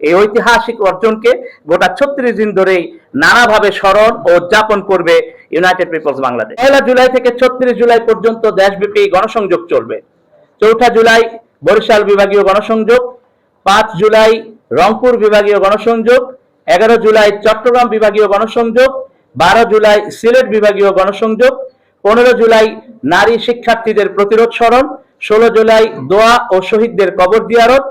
এই ঐতিহাসিক অর্জনকে গোটা ছত্রিশ দিন ধরেই নানাভাবে স্মরণ ও উদযাপন করবে ইউনাইটেড পিপলস বাংলাদেশ পয়লা জুলাই থেকে ছত্রিশ জুলাই পর্যন্ত দেশব্যাপী গণসংযোগ চলবে। চৌঠা জুলাই বরিশাল বিভাগীয় গণসংযোগ, পাঁচ জুলাই রংপুর বিভাগীয় গণসংযোগ, এগারো জুলাই চট্টগ্রাম বিভাগীয় গণসংযোগ, বারো জুলাই সিলেট বিভাগীয় গণসংযোগ, পনেরো জুলাই নারী শিক্ষার্থীদের প্রতিরোধ স্মরণ, ষোলো জুলাই দোয়া ও শহীদদের কবর জিয়ারত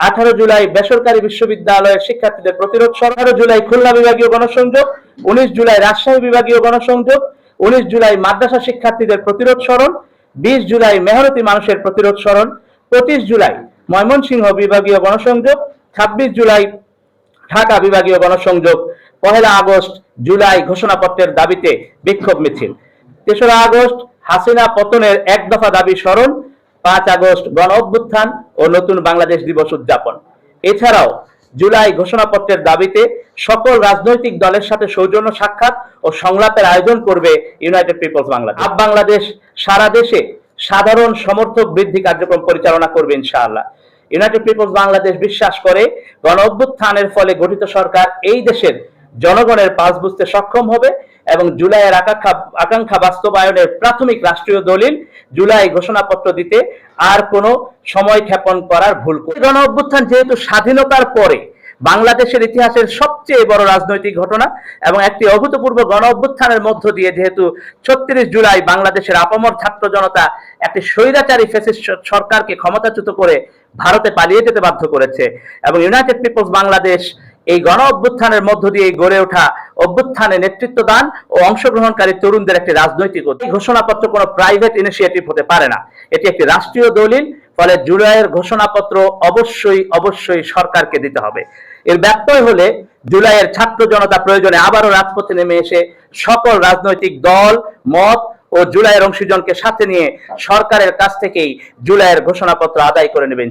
আঠারো জুলাই বেসরকারি বিশ্ববিদ্যালয়ের শিক্ষার্থীদের প্রতিরোধ আঠারো জুলাই খুলনা বিভাগীয় গণসংযোগ, উনিশ জুলাই রাজশাহী বিভাগীয় গণসংযোগ, উনিশ জুলাই মাদ্রাসা শিক্ষার্থীদের প্রতিরোধ স্মরণ বিশ জুলাই মেহরতি মানুষের প্রতিরোধ স্মরণ পঁচিশ জুলাই ময়মনসিংহ বিভাগীয় গণসংযোগ, ছাব্বিশ জুলাই ঢাকা বিভাগীয় গণসংযোগ, পহেলা আগস্ট জুলাই ঘোষণাপত্রের দাবিতে বিক্ষোভ মিছিল। তেসরা আগস্ট হাসিনা পতনের এক দফা দাবি স্মরণ পাঁচ আগস্ট গণ অভ্যুত্থান ও নতুন বাংলাদেশ দিবস উদযাপন। এছাড়াও জুলাই ঘোষণাপত্রের দাবিতে সকল রাজনৈতিক দলের সাথে সৌজন্য সাক্ষাৎ ও সংলাপের আয়োজন করবে ইউনাইটেড পিপলস বাংলাদেশ আপ বাংলাদেশ, সারা দেশে সাধারণ সমর্থক বৃদ্ধি কার্যক্রম পরিচালনা করবে ইনশাআল্লাহ। ইউনাইটেড পিপলস বাংলাদেশ বিশ্বাস করে গণ অভ্যুত্থানের ফলে গঠিত সরকার এই দেশের জনগণের পাস বুঝতে সক্ষম হবে এবং জুলাইয়ের আকাঙ্ক্ষা আকাঙ্ক্ষা বাস্তবায়নের প্রাথমিক রাষ্ট্রীয় দলিল জুলাই ঘোষণাপত্র দিতে আর কোনো সময় ক্ষেপণ করার ভুল গণ অভ্যুত্থান যেহেতু স্বাধীনতার পরে বাংলাদেশের ইতিহাসের সবচেয়ে বড় রাজনৈতিক ঘটনা এবং একটি অভূতপূর্ব গণ অভ্যুত্থানের মধ্য দিয়ে যেহেতু ছত্রিশ জুলাই বাংলাদেশের আপামর ছাত্র জনতা একটি স্বৈরাচারী ফেসিস্ট সরকারকে ক্ষমতাচ্যুত করে ভারতে পালিয়ে যেতে বাধ্য করেছে এবং ইউনাইটেড পিপলস বাংলাদেশ এই গণ অভ্যুত্থানের মধ্য দিয়ে গড়ে ওঠা অভ্যুত্থানে নেতৃত্ব দান ও অংশগ্রহণকারী তরুণদের একটি রাজনৈতিক ঘোষণাপত্র কোনো প্রাইভেট ইনিশিয়েটিভ হতে পারে না। এটি একটি রাষ্ট্রীয় দলিল, ফলে জুলাইয়ের ঘোষণাপত্র অবশ্যই অবশ্যই সরকারকে দিতে হবে। এর ব্যত্যয় হলে জুলাইয়ের ছাত্র জনতা প্রয়োজনে আবারও রাজপথে নেমে এসে সকল রাজনৈতিক দল, মত ও জুলাইয়ের অংশীজনকে সাথে নিয়ে সরকারের কাছ থেকেই জুলাইয়ের ঘোষণাপত্র আদায় করে নেবেন